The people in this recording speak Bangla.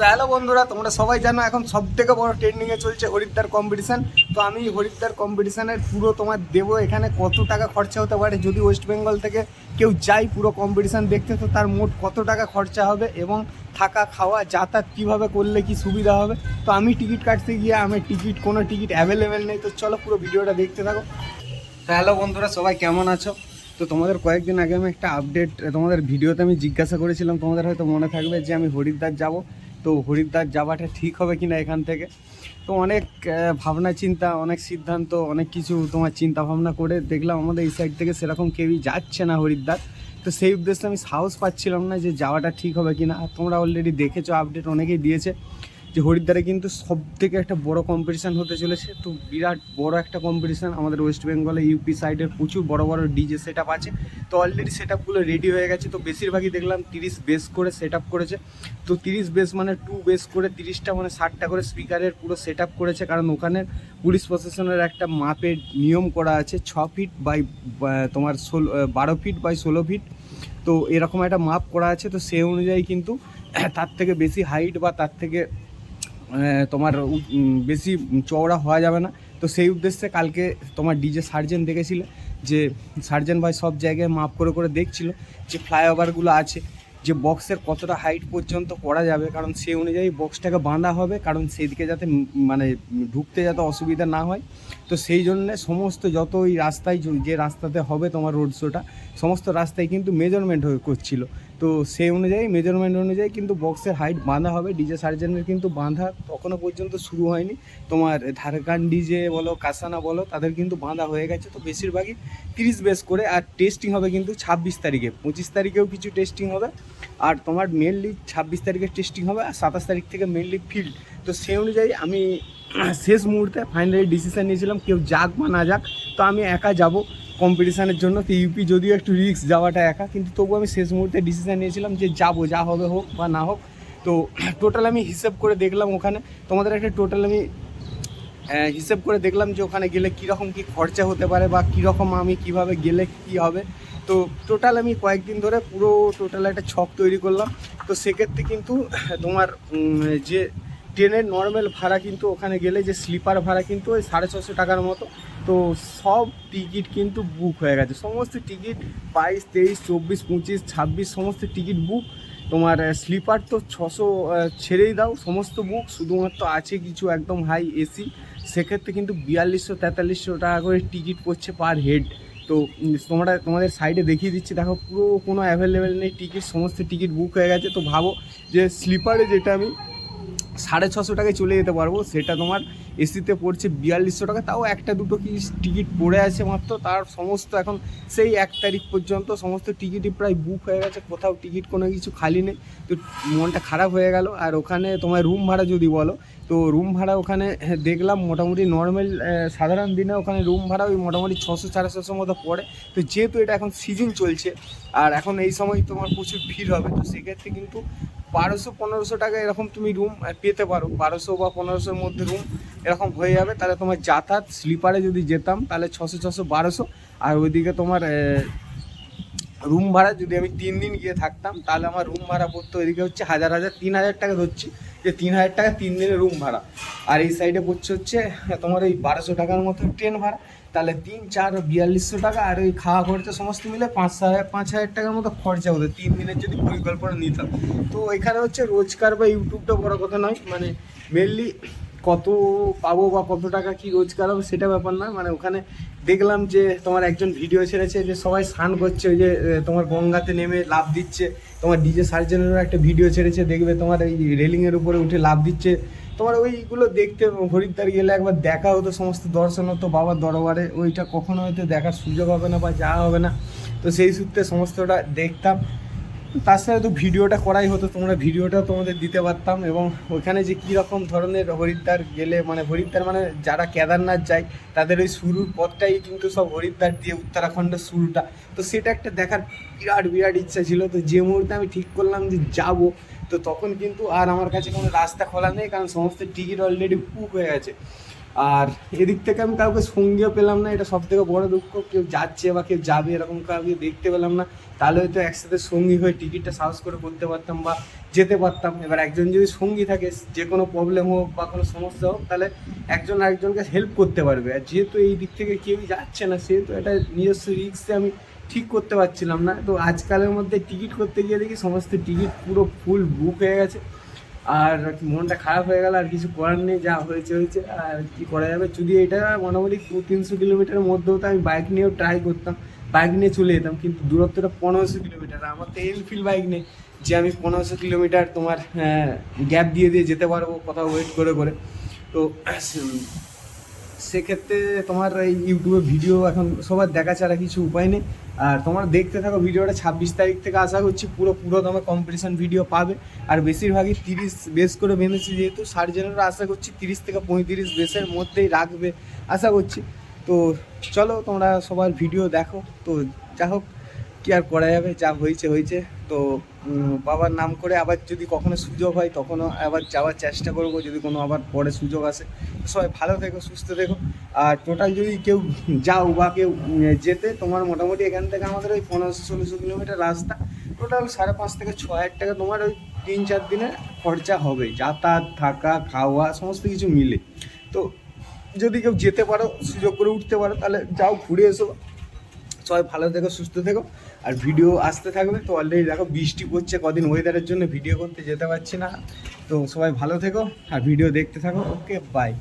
তো হ্যালো বন্ধুরা, তোমরা সবাই জানো এখন সব থেকে বড় ট্রেন্ডিংয়ে চলছে হরিদ্বার কম্পিটিশান তো আমি হরিদ্বার কম্পিটিশানের পুরো তোমার দেবো এখানে কত টাকা খরচা হতে পারে যদি ওয়েস্ট বেঙ্গল থেকে কেউ যায় পুরো কম্পিটিশান দেখতে, তো তার মোট কত টাকা খরচা হবে এবং থাকা, খাওয়া, যাতায়াত কীভাবে করলে কি সুবিধা হবে। তো আমি টিকিট কাটতে গিয়ে আমার টিকিট কোনো টিকিট অ্যাভেলেবেল নেই, তো চলো পুরো ভিডিওটা দেখতে থাকো। তো হ্যালো বন্ধুরা, সবাই কেমন আছো? তো তোমাদের কয়েকদিন আগে আমি একটা আপডেট তোমাদের ভিডিওতে আমি জিজ্ঞাসা করেছিলাম, তোমাদের হয়তো মনে থাকবে যে আমি হরিদ্বার যাব। তো হরিদ্বার যাওয়াটা ঠিক হবে কি না এখান থেকে? তো অনেক ভাবনা, চিন্তা, অনেক সিদ্ধান্ত, অনেক কিছু তোমার চিন্তা ভাবনা করে দেখলাম আমাদের এই সাইড থেকে সেরকম কেউই যাচ্ছে না হরিদ্বার। তো সেই উদ্দেশ্যে আমি সাহস পাচ্ছিলাম না যে যাওয়াটা ঠিক হবে কি না তোমরা অলরেডি দেখেছ আপডেট অনেকেই দিয়েছে। যে হরিদ্বারে কিন্তু সব থেকে একটা বড় কম্পিটিশান হতে চলেছে। তো বিরাট বড় একটা কম্পিটিশান আমাদের ওয়েস্ট বেঙ্গলে ইউপি সাইডের প্রচুর বড় বড় ডিজে সেট আছে। তো অলরেডি সেট রেডি হয়ে গেছে। তো বেশিরভাগই দেখলাম তিরিশ বেস করে সেট করেছে। তো তিরিশ বেস মানে টু বেস করে তিরিশটা মানে ষাটটা করে স্পিকারের পুরো সেট করেছে। কারণ ওখানে পুলিশ প্রশাসনের একটা মাপের নিয়ম করা আছে, ছ ফিট বাই তোমার ষোলো বারো ফিট বাই ষোলো ফিট তো এরকম একটা মাপ করা আছে। তো সেই অনুযায়ী কিন্তু তার থেকে বেশি হাইট বা তার থেকে তোমার বেশি চওড়া হওয়া যাবে না। তো সেই উদ্দেশ্যে কালকে তোমার ডিজে সার্জেন দেখেছিলে, যে সার্জেন ভাই সব জায়গায় মাপ করে করে দেখছিল যে ফ্লাইওভারগুলো আছে, যে বক্সের কতটা হাইট পর্যন্ত করা যাবে, কারণ সেই অনুযায়ী বক্সটাকে বাঁধা হবে, কারণ সেদিকে যাতে মানে ঢুকতে যাতে অসুবিধা না হয়। তো সেই জন্যে সমস্ত যত ওই রাস্তায় যে- রাস্তাতে হবে তোমার রোড শোটা, সমস্ত রাস্তায় কিন্তু মেজারমেন্ট করছিল। তো সেই অনুযায়ী মেজারমেন্ট অনুযায়ী কিন্তু বক্সের হাইট বাঁধা হবে। ডিজে সার্জেনের কিন্তু বাঁধা তখনও পর্যন্ত শুরু হয়নি। তোমার ঝাড়খণ্ড ডিজে বলো, কাসানা বলো, তাদের কিন্তু বাঁধা হয়ে গেছে। তো বেশিরভাগই তিরিশ বেস করে আর টেস্টিং হবে কিন্তু ছাব্বিশ তারিখে। পঁচিশ তারিখেও কিছু টেস্টিং হবে। আর তোমার মেনলি ছাব্বিশ তারিখে টেস্টিং হবে আর সাতাশ তারিখ থেকে মেনলি ফিল্ড তো সেই অনুযায়ী আমি শেষ মুহূর্তে ফাইনালি ডিসিশন নিয়েছিলাম, কেউ যাক বা না যাক। তো আমি একা যাব। কম্পিটিশানের জন্য তো ইউপি যদিও একটু রিস্ক যাওয়াটা একা, কিন্তু তবু আমি শেষ মুহূর্তে ডিসিশন নিয়েছিলাম যে যাব, যা হবে হোক বা না হোক। তো টোটাল আমি হিসেব করে দেখলাম ওখানে। তোমাদের একটা টোটাল আমি হিসেব করে দেখলাম যে ওখানে গেলে কীরকম কী খরচা হতে পারে বা কীরকম আমি কীভাবে গেলে কী হবে। তো টোটাল আমি কয়েকদিন ধরে পুরো টোটাল একটা ছক তৈরি করলাম। তো সেক্ষেত্রে কিন্তু তোমার যে ট্রেনের নর্মাল ভাড়া কিন্তু ওখানে গেলে যে স্লিপার ভাড়া কিন্তু ওই সাড়ে ছশো টাকার মতো। তো সব টিকিট কিন্তু বুক হয়ে গেছে। সমস্ত টিকিট বাইশ, তেইশ, চব্বিশ, পঁচিশ, ছাব্বিশ, সমস্ত টিকিট বুক তোমার স্লিপার তো ছশো ছেড়েই দাও, সমস্ত বুক শুধুমাত্র আছে কিছু একদম হাই এসি সেক্ষেত্রে কিন্তু বিয়াল্লিশশো, তেতাল্লিশশো টাকা করে টিকিট পড়ছে পার হেড তো তোমরা, তোমাদের সাইডে দেখিয়ে দিচ্ছি। দেখো, পুরো কোনো অ্যাভেলেবেল নেই টিকিট সমস্ত টিকিট বুক হয়ে গেছে। তো ভাবো যে স্লিপারে যেটা আমি সাড়ে ছশো টাকায় চলে যেতে পারব, সেটা তোমার এসিতে পড়ছে বিয়াল্লিশশো টাকা, তাও একটা দুটো কি টিকিট পড়ে আছে মাত্র, তার সমস্ত এখন সেই এক তারিখ পর্যন্ত সমস্ত টিকিটই প্রায় বুক হয়ে গেছে, কোথাও টিকিট কোনো কিছু খালি নেই, তো মনটা খারাপ হয়ে গেল। আর ওখানে তোমার রুম ভাড়া যদি বলো, তো রুম ভাড়া ওখানে দেখলাম মোটামুটি নর্মাল সাধারণ দিনে ওখানে রুম ভাড়া ওই মোটামুটি ছশো, সাড়ে ছশো মতো পড়ে। তো যেহেতু এটা এখন সিজন চলছে, আর এখন এই সময় তোমার প্রচুর ভিড় হবে, তো সেক্ষেত্রে কিন্তু বারোশো, পনেরোশো টাকা এরকম তুমি রুম পেতে পারো। বারোশো বা পনেরোশোর মধ্যে রুম এরকম হয়ে যাবে, তাহলে তোমার যাতায়াত স্লিপারে যদি যেতাম, তাহলে ছশো ছশো, বারোশো। আর ওইদিকে তোমার রুম ভাড়া যদি আমি তিন দিন গিয়ে থাকতাম, তাহলে আমার রুম ভাড়া পড়তো এদিকে হচ্ছে হাজার হাজার, তিন হাজার টাকা ধরছি। যে তিন হাজার টাকা তিন দিনের রুম ভাড়া। আর এই সাইডে পড়ছে হচ্ছে, তোমার ওই বারোশো টাকার মতো ট্রেন ভাড়া। তাহলে তিন, চার, বিয়াল্লিশশো টাকা আর ওই খাওয়া খরচা সমস্ত মিলে পাঁচ হাজার পাঁচ হাজার টাকার মতো খরচা হতো, তিন দিনের যদি পরিকল্পনা নিতাম। তো এখানে হচ্ছে রোজগার বা ইউটিউবটা বড় কথা নয় মানে মেনলি কত পাবো বা কত টাকা কি রোজগার হবে সেটা ব্যাপার না। মানে ওখানে দেখলাম যে তোমার একজন ভিডিও ছেড়েছে যে সবাই স্নান করছে, ওই যে তোমার গঙ্গাতে নেমে লাভ দিচ্ছে, তোমার ডিজে সার্জেনেরও একটা ভিডিও ছেড়েছে, দেখবে তোমার এই রেলিংয়ের উপরে উঠে লাভ দিচ্ছে। তোমার ওইগুলো দেখতে হরিদ্বার গেলে একবার দেখা হতো, সমস্ত দর্শন হতো, বাবার দরবারে ওইটা কখনো হয়তো দেখার সুযোগ হবে না বা যাওয়া হবে না। তো সেই সূত্রে সমস্তটা দেখতাম। তার সাথে তো ভিডিওটা করাই হতো, তোমরা ভিডিওটা তোমাদের দিতে পারতাম এবং ওইখানে যে কী রকম ধরনের হরিদ্বার গেলে মানে হরিদ্বার মানে যারা কেদারনাথ যায়, তাদের ওই শুরুর পথটাই কিন্তু সব হরিদ্বার দিয়ে উত্তরাখণ্ডের শুরুটা। তো সেটা একটা দেখার বিরাট বিরাট ইচ্ছা ছিল। তো যে মুহূর্তে আমি ঠিক করলাম যে যাব, তো তখন কিন্তু আর আমার কাছে কোনো রাস্তা খোলা নেই, কারণ সমস্ত টিকিট অলরেডি বুক হয়ে গেছে। আর এদিক থেকে আমি কাউকে সঙ্গেও পেলাম না, এটা সব থেকে বড় দুঃখ। কেউ যাচ্ছে বা কেউ যাবে এরকম কাউকে দেখতে পেলাম না, তাহলে হয়তো একসাথে সঙ্গী হয়ে টিকিটটা সাহস করে করতে পারতাম বা যেতে পারতাম। এবার একজন যদি সঙ্গী থাকে, যে কোনো প্রবলেম হোক বা কোনো সমস্যা হোক, তাহলে একজন আরেকজনকে হেল্প করতে পারবে। আর যেহেতু এই দিক থেকে কেউই যাচ্ছে না, সেহেতু এটা নিজস্ব রিক্সে আমি ঠিক করতে পারছিলাম না। তো আজকালের মধ্যে টিকিট করতে গিয়ে দেখি সমস্ত টিকিট পুরো ফুল বুক হয়ে গেছে। আর মনটা খারাপ হয়ে গেল, আর কিছু করার নেই, যা হয়েছে হয়েছে, আর কি করা যাবে? যদি এটা মোটামুটি তিনশো কিলোমিটারের মধ্যেও তো আমি বাইক নিয়েও ট্রাই করতাম বাইক নিয়ে চলে যেতাম, কিন্তু দূরত্বটা পনেরোশো কিলোমিটার। আমার তো এনফিল্ড বাইক নেই, যে আমি পনেরোশো কিলোমিটার তোমার গ্যাপ দিয়ে দিয়ে যেতে পারব, কোথাও ওয়েট করে করে। তো সেক্ষেত্রে তোমার এই ইউটিউবে ভিডিও এখন সবার দেখা ছাড়া কিছু উপায় নেই। আর তোমার দেখতে থাকো ভিডিওটা ছাব্বিশ তারিখ থেকে আশা করছি পুরো পুরো তোমার কম্পিটিশান ভিডিও পাবে। আর বেশিরভাগই তিরিশ বেস করে বেঁধেছি যেহেতু সার্জেনেরা আশা করছি তিরিশ থেকে পঁয়ত্রিশ বেসের মধ্যেই রাখবে, আশা করছি। তো চলো তোমরা সবার ভিডিও দেখো। তো যা হোক কী আর করা যাবে? যা হয়েছে হয়েছে। তো বাবার নাম করে আবার যদি কখনো সুযোগ হয়, তখনও আবার যাওয়ার চেষ্টা করব। যদি কোনো আবার পরে সুযোগ আসে সবাই ভালো থেকো, সুস্থ থেকো। আর টোটাল যদি কেউ যাও বা কেউ যেতে, তোমার মোটামুটি এখান থেকে আমাদের ওই পনেরোশো, ষোলোশো কিলোমিটার রাস্তা। টোটাল সাড়ে পাঁচ থেকে ছ হাজার টাকা তোমার ওই তিন চার দিনে খরচা হবে। যাতায়াত, থাকা, খাওয়া, সমস্ত কিছু মিলে। তো যদি কেউ যেতে পারো, সুযোগ করে উঠতে পারো, তাহলে যাও, ঘুরে এসো। সবাই ভালো থেকো, সুস্থ থেকো। আর ভিডিও আসতে থাকবে, তো অলরেডি দেখো বৃষ্টি পড়ছে, কদিন ওয়েদারের জন্য ভিডিও করতে যেতে পারছি না। তো সবাই ভালো থেকো, আর ভিডিও দেখতে থাকো। Okay bye